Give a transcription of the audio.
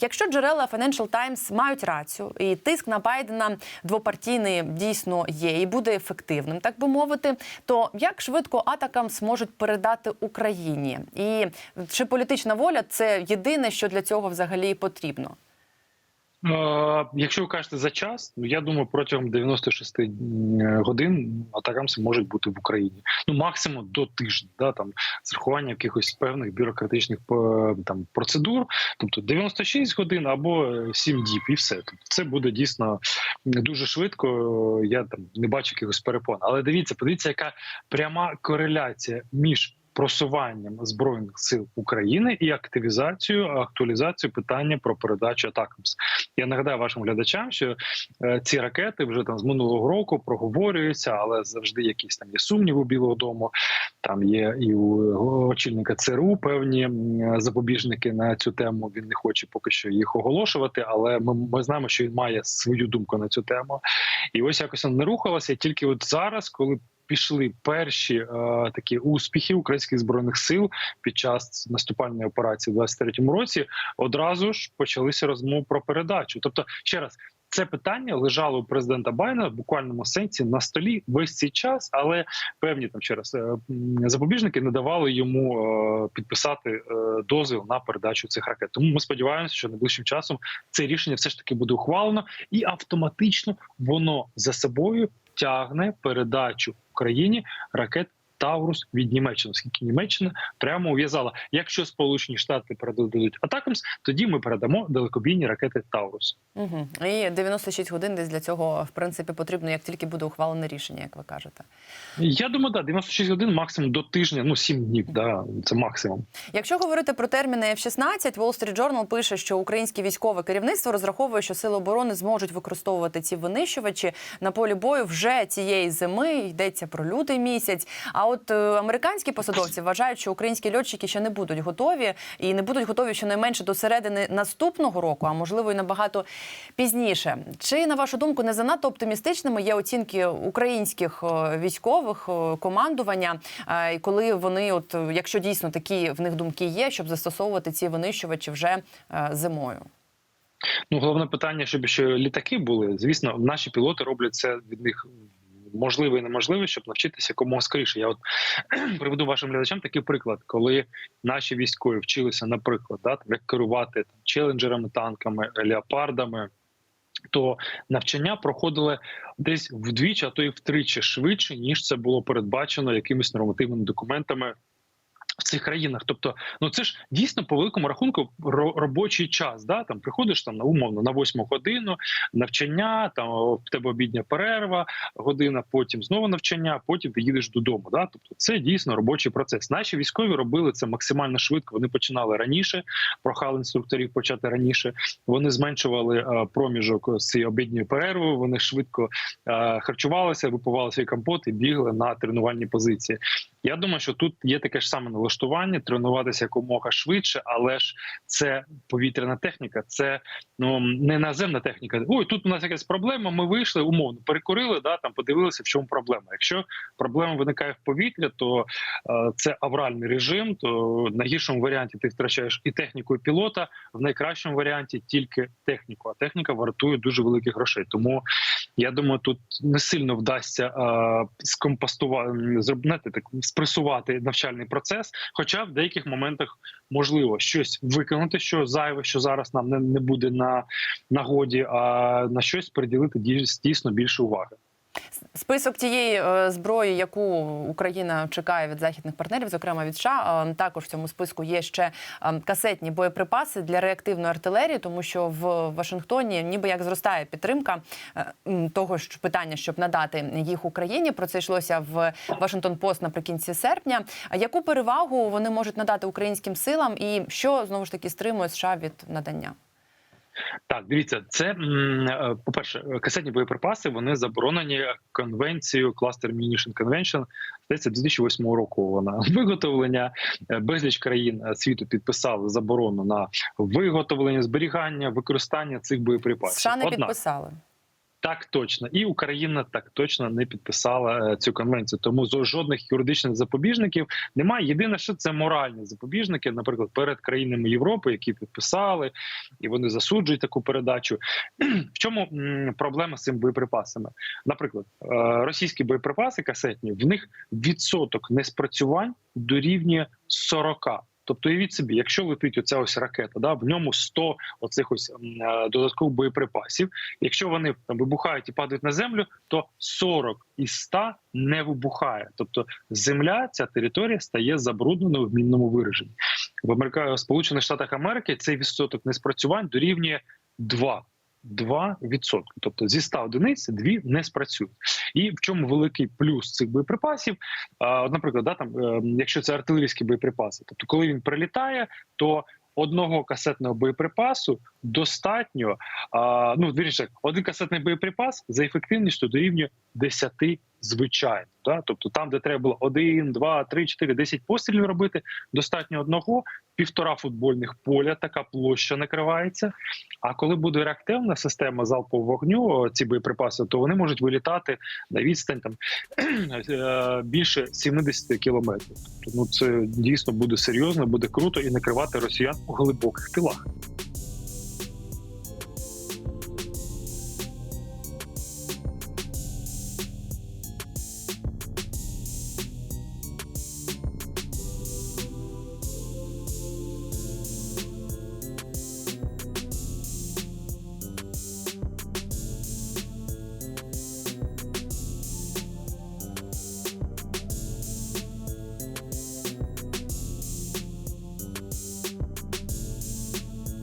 Якщо джерела Financial Times мають рацію, і тиск на Байдена двопартійний дійсно є і буде ефективним, так би мовити, то як швидко атакам зможуть передати Україні? І чи політична воля це єдине, що для цього взагалі потрібно? Е, Якщо ви кажете за час, ну я думаю, протягом 96 годин атакамси можуть бути в Україні. Ну максимум до тижня, да там з рахуванням якихось певних бюрократичних е, там процедур, тобто 96 годин або 7 діб, і все. Тобто це буде дійсно дуже швидко. Я там не бачу якихось перепон. Але дивіться, подивіться, яка пряма кореляція між просуванням збройних сил України і активізацією, актуалізацією питання про передачу атакамс. Я нагадаю вашим глядачам, що е, ці ракети вже там з минулого року проговорюються, але завжди якісь там є сумніви у Білого Дому. Там є і у очільника ЦРУ певні запобіжники на цю тему. Він не хоче поки що їх оголошувати, але ми, ми знаємо, що він має свою думку на цю тему. І ось якось не рухалася. Тільки от зараз, коли пішли перші е, такі успіхи українських збройних сил під час наступальної операції в 23-му році, одразу ж почалися розмови про передачу. Тобто, ще раз. Це питання лежало у президента Байдена в буквальному сенсі на столі весь цей час, але певні там ще раз е, запобіжники не давали йому е, підписати е, дозвіл на передачу цих ракет. Тому ми сподіваємося, що найближчим часом це рішення все ж таки буде ухвалено, і автоматично воно за собою тягне передачу Україні ракет. Таурус від Німеччини, оскільки Німеччина прямо ув'язала. Якщо Сполучені Штати передадуть Атакамс, тоді ми передамо далекобійні ракети Таурус. Угу. І 96 годин десь для цього в принципі потрібно, як тільки буде ухвалене рішення, як ви кажете. Я думаю, да, 96 годин максимум до тижня, ну 7 днів. Да, це максимум. Якщо говорити про терміни F-16, Wall Street Journal пише, що українське військове керівництво розраховує, що сили оборони зможуть використовувати ці винищувачі на полі бою вже цієї зими. Йдеться про лютий місяць. А от е, американські посадовці вважають, що українські льотчики ще не будуть готові і не будуть готові щонайменше до середини наступного року, а можливо і набагато пізніше. Чи на вашу думку не занадто оптимістичними є оцінки українських е, військових е, командування, і коли вони, от якщо дійсно такі в них думки є, щоб застосовувати ці винищувачі вже зимою? Ну, головне питання, щоб ще літаки були. Звісно, наші пілоти роблять це від них можливо і неможливо, щоб навчитися якомога скоріше. Я от приведу вашим глядачам такий приклад, коли наші військові вчилися, наприклад, да, як керувати там, челенджерами, танками, леопардами. То навчання проходили десь вдвічі, а то й втричі швидше, ніж це було передбачено якимись нормативними документами в цих країнах. Тобто, ну це ж дійсно по великому рахунку ро- робочий час. Да? Там приходиш там на умовно на восьму годину навчання, там в тебе обідня перерва, година, потім знову навчання, потім ти їдеш додому. Да? Тобто, це дійсно робочий процес. Наші військові робили це максимально швидко. Вони починали раніше, прохали інструкторів почати раніше. Вони зменшували е, проміжок з цієї обідньої перерви. Вони швидко е, харчувалися, випивали свій компот і бігли на тренувальні позиції. Я думаю, що тут є таке ж саме налаштування, тренуватися якомога швидше, але ж це повітряна техніка, це ну не наземна техніка. Ой, тут у нас якась проблема. Ми вийшли умовно, перекурили, да там подивилися, в чому проблема. Якщо проблема виникає в повітря, то е, це авральний режим. То в найгіршому варіанті ти втрачаєш і техніку, і пілота. В найкращому варіанті тільки техніку. А техніка вартує дуже великих грошей. Тому я думаю, тут не сильно вдасться е, скомпостувати, зробити так спресувати навчальний процес. Хоча в деяких моментах можливо щось виконати, що зайве, що зараз нам не, не буде на нагоді, а на щось приділити дійс- дійсно більше уваги. Список тієї е, зброї, яку Україна чекає від західних партнерів, зокрема від США, е, також в цьому списку є ще е, касетні боєприпаси для реактивної артилерії, тому що в Вашингтоні ніби як зростає підтримка е, того ж питання, щоб надати їх Україні. Про це йшлося в Вашингтон Пост наприкінці серпня. Яку перевагу вони можуть надати українським силам, і що знову ж таки стримує США від надання? Так, дивіться, це по перше, касетні боєприпаси вони заборонені конвенцією Cluster Munition Convention, здається, 2008 року вона виготовлення. Е, Безліч країн е, світу підписали заборону на виготовлення, зберігання, використання цих боєприпасів. США не Однак, підписали. Так точно, і Україна так точно не підписала е, цю конвенцію. Тому зо- жодних юридичних запобіжників немає. Єдине, що це моральні запобіжники, наприклад, перед країнами Європи, які підписали, і вони засуджують таку передачу. В чому проблема з цими боєприпасами? Наприклад, е, російські боєприпаси касетні, в них відсоток неспрацювань дорівнює 40. Тобто, уявіть собі, якщо летить оця ось ракета, да в ньому 100 оцих ось е, додаткових боєприпасів. Якщо вони там вибухають і падають на землю, то 40 із 100 не вибухає. Тобто, земля, ця територія стає забрудненою в мінному вираженні. В Америка... Сполучених Штатах Америки цей відсоток неспрацювань дорівнює 2. 2%. Тобто зі 100 одиниць дві не спрацюють. І в чому великий плюс цих боєприпасів? Наприклад, да, там, е, якщо це артилерійські боєприпаси, тобто коли він прилітає, то одного касетного боєприпасу достатньо. Ну, вірніше, один касетний боєприпас за ефективністю дорівнює 10 звичайно. Да? Тобто там, де треба було 1, 2, 3, 4, 10 пострілів робити, достатньо одного, півтора футбольних поля, така площа накривається. А коли буде реактивна система залпового вогню, ці боєприпаси, то вони можуть вилітати на відстань там е, більше 70 кілометрів. Тому це дійсно буде серйозно, буде круто і накривати росіян у глибоких тилах.